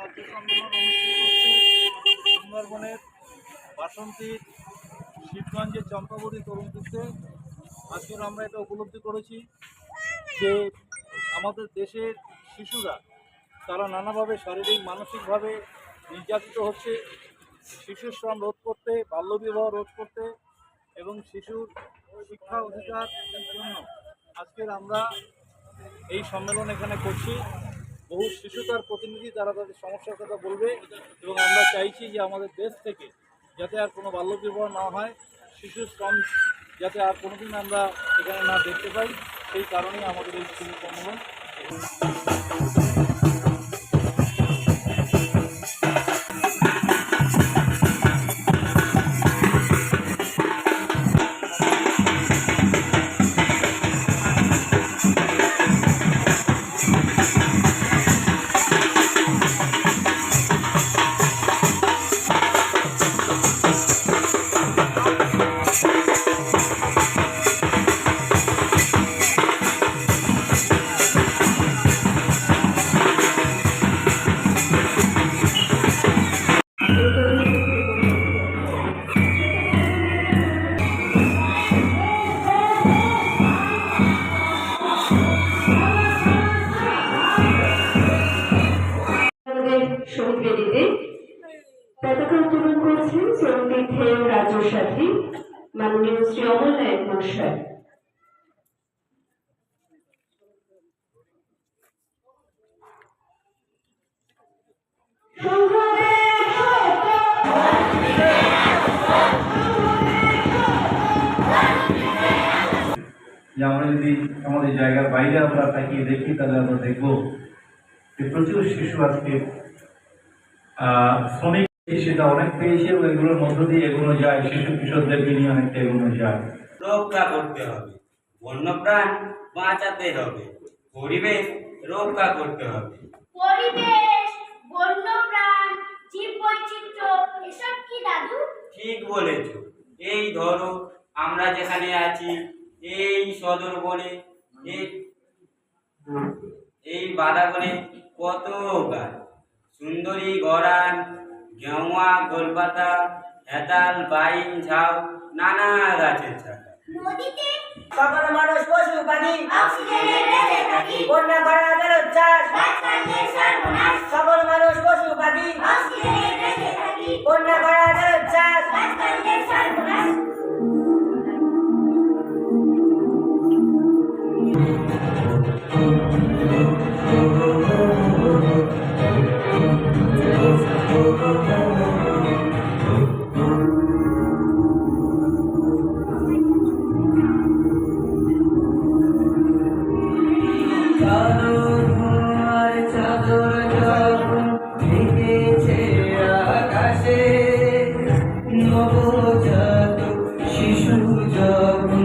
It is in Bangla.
সম্মেলন সুন্দরবনের বাসন্তীর শিবগঞ্জের চম্পাবতী তরুণপুরতে আজকের আমরা এটা উপলব্ধি করেছি যে আমাদের দেশের শিশুরা, তারা নানাভাবে শারীরিক, মানসিকভাবে নির্যাতিত হচ্ছে। শিশু শ্রম রোধ করতে, বাল্যবিবাহ রোধ করতে এবং শিশুর শিক্ষা অধিকার জন্য আজকের আমরা এই সম্মেলন এখানে করছি। বহু শিশু তার প্রতিনিধি, তারা তাদের সমস্যার কথা বলবে এবং আমরা চাইছি যে আমাদের দেশ থেকে যাতে আর কোনো বাল্যবিবাহ না হয়, শিশু শ্রম যাতে আর কোনোদিন আমরা এখানে না দেখতে পাই, সেই কারণেই আমাদের এই শিশু সম্মেলন শহীদ বেদিতে পতাকা উত্তোলন করছেন শ্রমতীর্থের রাজ্য সাথী মাননীয় শ্রী অমল নায়ক মহাশয়। আমরা যদি আমাদের জায়গার বাইরে আমরা তাকিয়ে দেখি, তাহলে আমরা দেখব যে প্রচুর শিশু আজকে শ্রমিক সেটা অনেক পেয়েছে এবং এগুলোর মধ্য দিয়ে এগুলো যায় শিশু কিশোরদেরকে নিয়ে অনেকটা এগোনো যায়। রক্ষা করতে হবে বন্যপ্রাণ বাঁচাতে হবে পরিবেশ রক্ষা করতে হবে। পরিবেশ বন্যপ্রাণ জীব বৈচিত্র্য এসব কি দাদু? ঠিক বলেছ এই ধরো আমরা যেখানে আছি এই সদর বনে এই এই বাধা বনে কত গাছ? সুন্দরী গরান গেওয়া গোলপাতা হেতাল বাইন ঝাউ নানা গাছের ছাতা সকল মানুষ পশু পাখি বন্যা করা গেল চাষ। সকল মানুষ পশু পাখি বন্যা করা গেল চাষ। শিশু যখন